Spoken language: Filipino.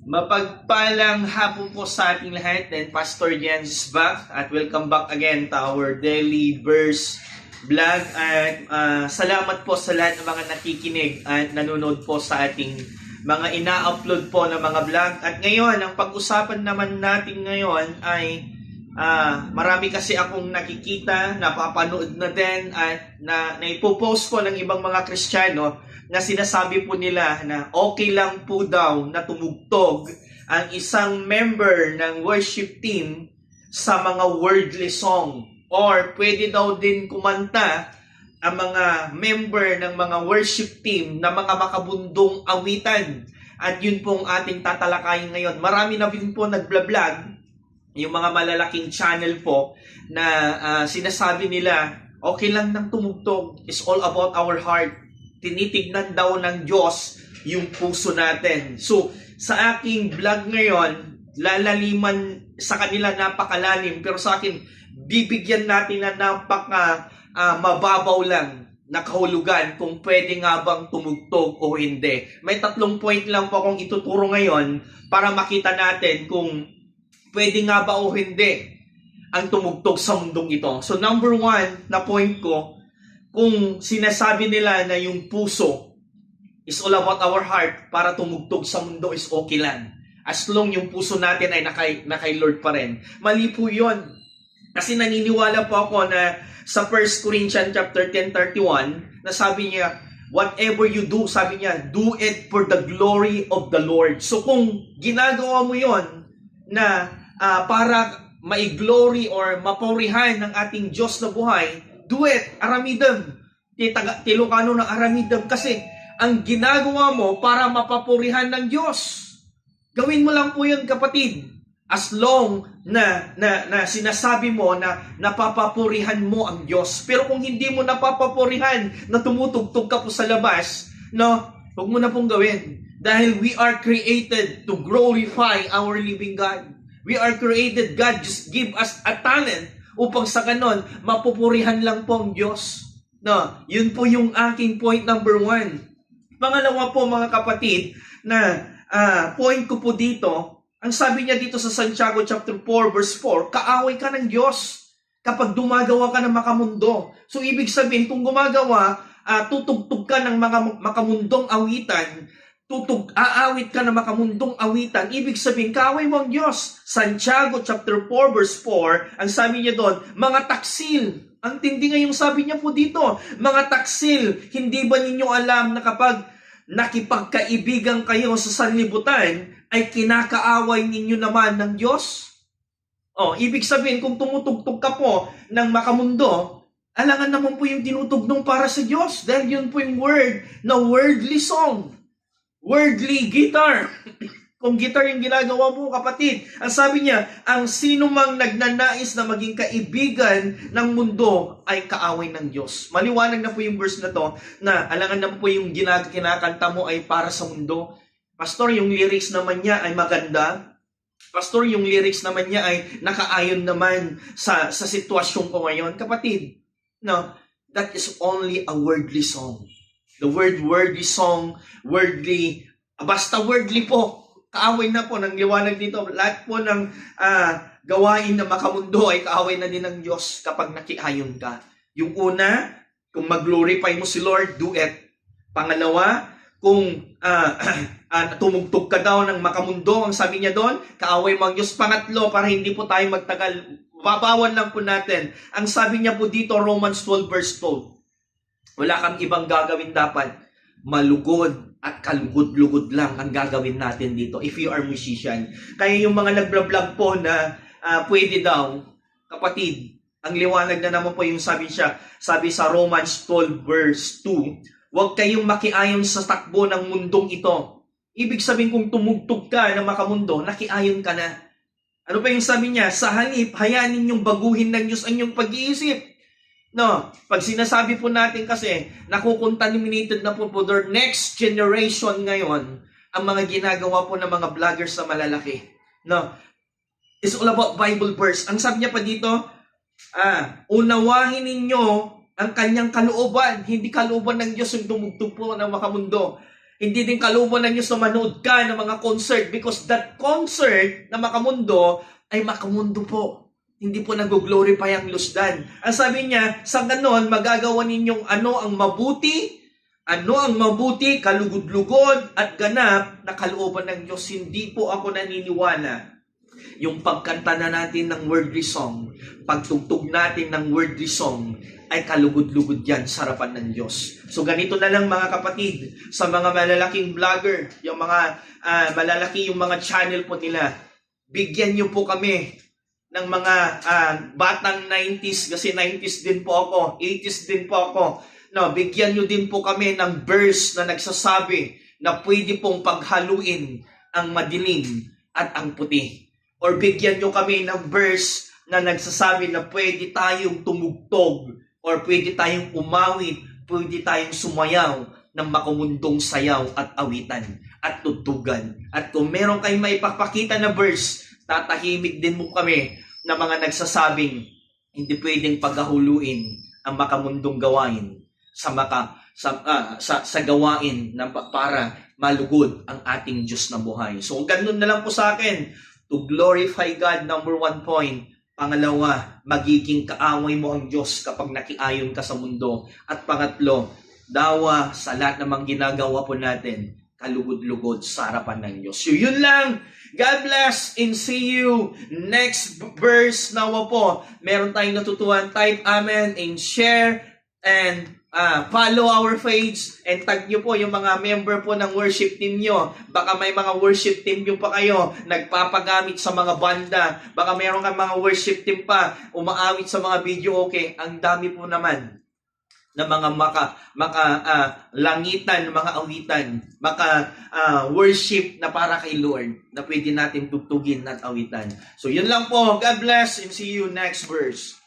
Mapagpalang hapon po sa ating lahat and Pastor Jens is back at welcome back again to our daily verse vlog. At ah, salamat po sa lahat ng mga nakikinig at nanonood po sa ating mga ina-upload po ng mga vlog. At ngayon ang pag-usapan naman natin ngayon ay ah, marami kasi akong nakikita napapanood na din at na naipopost po ng ibang mga Kristiyano na sinasabi po nila na okay lang po daw na tumugtog ang isang member ng worship team sa mga worldly song or pwede daw din kumanta ang mga member ng mga worship team na mga makabundong awitan. At yun pong ating tatalakayin ngayon. Marami na din po nagblablag yung mga malalaking channel po na ah, sinasabi nila okay lang nang tumugtog is all about our heart tinitignan daw ng Diyos yung puso natin. So, sa aking vlog ngayon, lalaliman sa kanila napakalalim, pero sa akin, bibigyan natin na napaka ah, mababaw lang na kahulugan kung pwede nga bang tumugtog o hindi. May tatlong point lang po akong ituturo ngayon para makita natin kung pwede nga ba o hindi ang tumugtog sa mundong ito. So number one na point ko, kung sinasabi nila na yung puso is all about our heart para tumugtog sa mundo is okay lang. As long yung puso natin ay nakay, nakay Lord pa rin. Mali po yun. Kasi naniniwala po ako na sa 1 Corinthians chapter 10:31 na sabi niya, whatever you do, sabi niya, do it for the glory of the Lord. So kung ginagawa mo yon na ah, para mai-glory or mapurihan ng ating Diyos na buhay, do it, aramidam. Titaga, tilukano ng aramidam kasi ang ginagawa mo para mapapurihan ng Diyos. Gawin mo lang po yun kapatid. As long na, na, na sinasabi mo na napapapurihan mo ang Diyos. Pero kung hindi mo napapapurihan na tumutugtog ka po sa labas, no, huwag mo na pong gawin. Dahil we are created to glorify our living God. We are created, God just give us a talent upang sa ganon, mapupurihan lang po ang Diyos. No, yun po yung aking point number one. Pangalawa po mga kapatid, na ah, point ko po dito, ang sabi niya dito sa Santiago chapter 4 verse 4, kaaway ka ng Diyos kapag dumagawa ka ng makamundo. So ibig sabihin, kung gumagawa, ah, tutugtog ka ng mga makamundong awitan, tutug aawit ka ng makamundong awitan, ibig sabihin, kaaway mo ang Diyos. Santiago chapter 4 verse 4, ang sabi niya doon, mga taksil. Ang tindi nga yung sabi niya po dito, mga taksil, hindi ba ninyo alam na kapag nakipagkaibigan kayo sa sanlibutan, ay kinakaaway ninyo naman ng Diyos? Oh, ibig sabihin, kung tumutugtog ka po ng makamundo, alangan naman po yung tinutugtog para sa Diyos. Dahil yun po yung word na wordly song. Wordly guitar. Kung guitar yung ginagawa mo, kapatid, ang sabi niya, ang sino mang nagnanais na maging kaibigan ng mundo ay kaaway ng Diyos. Maliwanag na po yung verse na to na alangan na po yung ginag kinakanta mo ay para sa mundo. Pastor, yung lyrics naman niya ay maganda. Pastor, yung lyrics naman niya ay nakaayon naman sa sa sitwasyon ko ngayon. Kapatid, no, that is only a wordly song. The word wordly song, wordly, basta wordly po, kaaway na po ng liwanag dito. Lahat po ng ah, gawain na makamundo ay kaaway na din ng Diyos kapag nakiayon ka. Yung una, kung mag-glorify mo si Lord, do it. Pangalawa, kung ah, ah, tumugtog ka daw ng makamundo, ang sabi niya doon, kaaway mo ang Diyos. Pangatlo, para hindi po tayo magtagal, babawan lang po natin. Ang sabi niya po dito, Romans 12 verse 12, wala kang ibang gagawin dapat. Malugod at kalugod-lugod lang ang gagawin natin dito if you are musician. Kaya yung mga nagblog po na ah, pwede daw, kapatid, ang liwanag na naman po yung sabi siya, sabi sa Romans 12 verse 2, huwag kayong makiayon sa takbo ng mundong ito. Ibig sabihin kung tumugtog ka ng makamundo, nakiayon ka na. Ano pa yung sabi niya? Sa halip, hayaan ninyong baguhin ng Diyos ang inyong pag-iisip. No, pag sinasabi po natin kasi, nakukontaminated na po po their next generation ngayon, ang mga ginagawa po ng mga vloggers na malalaki. No, it's all about Bible verse. Ang sabi niya pa dito, ah, unawahin ninyo ang kanyang kalooban, hindi kalooban ng Diyos yung tumugtog po ng makamundo. Hindi din kalooban ng Diyos na manood ka ng mga concert because that concert na makamundo ay makamundo po. Hindi po nag-glorify ang lusdan. Ang sabi niya, sa ganon, magagawa ninyong ano ang mabuti, ano ang mabuti, kalugod-lugod at ganap na kalooban ng Diyos. Hindi po ako naniniwala yung pagkanta na natin ng wordly song, pagtugtog natin ng wordly song, ay kalugod-lugod yan sa harapan ng Diyos. So ganito na lang mga kapatid, sa mga malalaking vlogger, yung mga ah, malalaki yung mga channel po nila, bigyan niyo po kami ng mga ah, batang 90s, kasi 90s din po ako, 80s din po ako. No, bigyan niyo din po kami ng verse na nagsasabi na pwede pong paghaluin ang madilim at ang puti. Or bigyan niyo kami ng verse na nagsasabi na pwede tayong tumugtog or pwede tayong umawit, pwede tayong sumayaw ng makumundong sayaw at awitan at tutugan. At kung meron kayong maipapakita na verse, tatahimik din mo kami na mga nagsasabing hindi pwedeng pagkahuluin ang makamundong gawain sa maka sa, ah, sa sa gawain na pa- para malugod ang ating Diyos na buhay. So ganun na lang po sa akin to glorify God number one point. Pangalawa, magiging kaaway mo ang Diyos kapag nakiayon ka sa mundo. At pangatlo, dawa sa lahat ng mga ginagawa po natin, kalugod-lugod sa harapan ng Diyos. So yun lang. God bless and see you next verse nawa po. Meron tayong natutuhan. Type amen and share and ah, follow our page and tag nyo po yung mga member po ng worship team nyo. Baka may mga worship team nyo pa kayo nagpapagamit sa mga banda. Baka meron kang mga worship team pa umaawit sa mga video okay. Ang dami po naman na mga maka maka ah, langitan, mga awitan, maka ah, worship na para kay Lord na pwede natin tugtugin at awitan. So yun lang po. God bless and see you next verse.